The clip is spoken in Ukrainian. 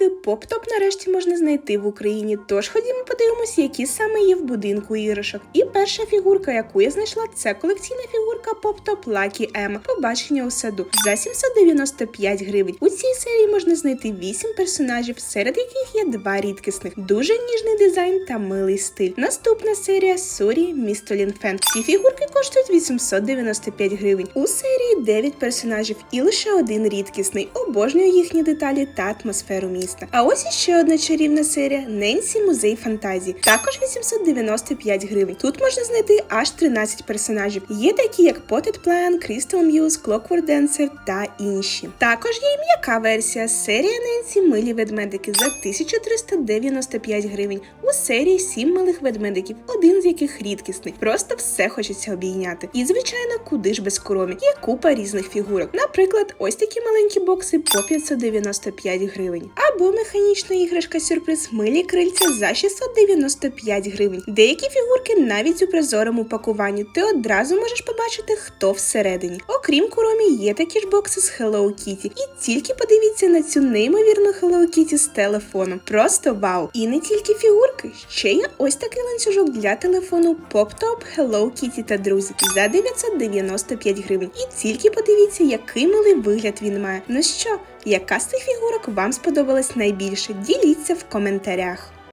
фігурки Поп-Топ нарешті можна знайти в Україні. Тож ходімо подивимося, які саме є в будинку іграшок. І перша фігурка, яку я знайшла, це колекційна фігурка Поп-Топ Lucky M. Побачення у саду за 795 гривень. У цій серії можна знайти 8 персонажів, серед яких є два рідкісних. Дуже ніжний дизайн та милий стиль. Наступна серія Сорі Містолін Фен. Ці фігурки коштують 895 гривень. У серії 9 персонажів і лише один рідкісний. Обожнюю їхні деталі та атмосферу міста. А ось іще одна чарівна серія Ненсі Музей фантазії. Також 895 гривень. Тут можна знайти аж 13 персонажів. Є такі, як Potted Plan, Crystal Muse, Clockwork Dancer та інші. Також є і м'яка версія серія Ненсі Милі ведмедики за 1395 гривень. У серії 7 милих ведмедиків, один з яких рідкісний. Просто все хочеться обійняти. І звичайно, куди ж без коромі. Є купа різних фігурок. Наприклад, ось такі маленькі бокси по 595 гривень. Або механічна іграшка сюрприз милі крильця за 695 гривень. Деякі фігурки навіть у прозорому пакуванні. Ти одразу можеш побачити, хто всередині. Окрім коромі, є такі ж бокси з Hello Kitty. І тільки подивіться на цю неймовірну Hello Kitty з телефоном. Просто вау! І не тільки фігурки, ще є ось такий ланцюжок для телефону Pop-Top Hello Kitty та друзі за 995 гривень. І тільки подивіться, який милий вигляд він має. Ну що, яка з цих фігурок вам сподобалась найбільше? Діліться в коментарях.